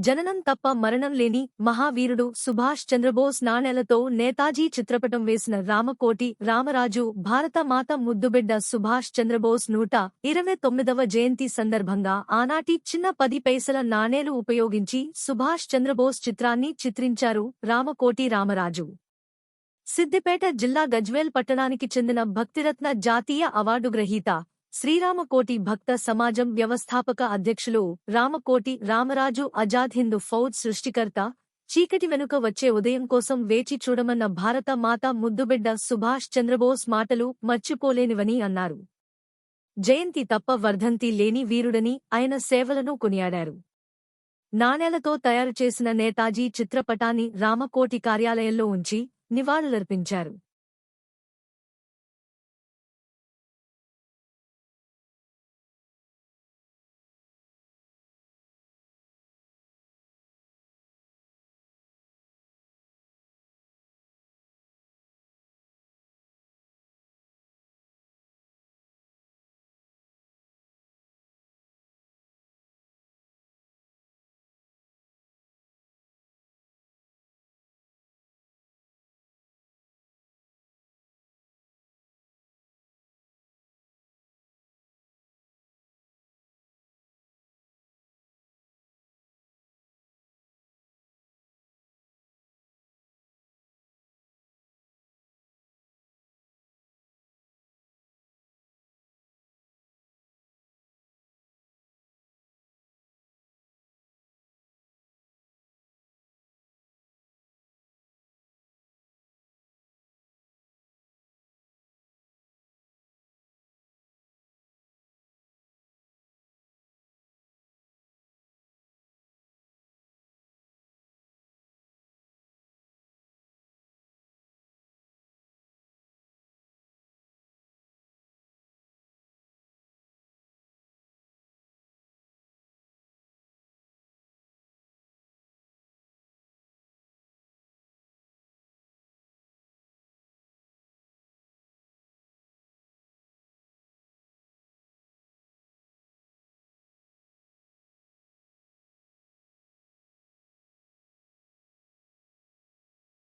జననం తప్ప మరణం లేని మహావీరుడు సుభాష్ చంద్రబోస్ నాణేలతో నేతాజీ చిత్రపటం వేసిన రామకోటి రామరాజు భారత మాత ముద్దుబిడ్డ సుభాష్ చంద్రబోస్ నూట ఇరవై తొమ్మిదవ జయంతి సందర్భంగా ఆనాటి చిన్న పది పైసల నాణేలు ఉపయోగించి సుభాష్ చంద్రబోస్ చిత్రాన్ని చిత్రించారు రామకోటి రామరాజు. సిద్దిపేట జిల్లా గజ్వేల్ పట్టణానికి చెందిన భక్తిరత్న జాతీయ అవార్డు గ్రహీత శ్రీరామకోటి భక్త సమాజం వ్యవస్థాపక అధ్యక్షులు రామకోటి రామరాజు అజాద్ హిందూ ఫౌజ్ సృష్టికర్త చీకటి వెనుక వచ్చే ఉదయం కోసం వేచి చూడమన్న భారత మాత ముద్దుబిడ్డ సుభాష్ చంద్రబోస్ మాటలు మర్చిపోలేనివని అన్నారు. జయంతి తప్ప వర్ధంతి లేని వీరుడని ఆయన సేవలను కొనియాడారు. నాణేలతో తయారు చేసిన నేతాజీ చిత్రపటాన్ని రామకోటి కార్యాలయంలో ఉంచి నివాళులర్పించారు.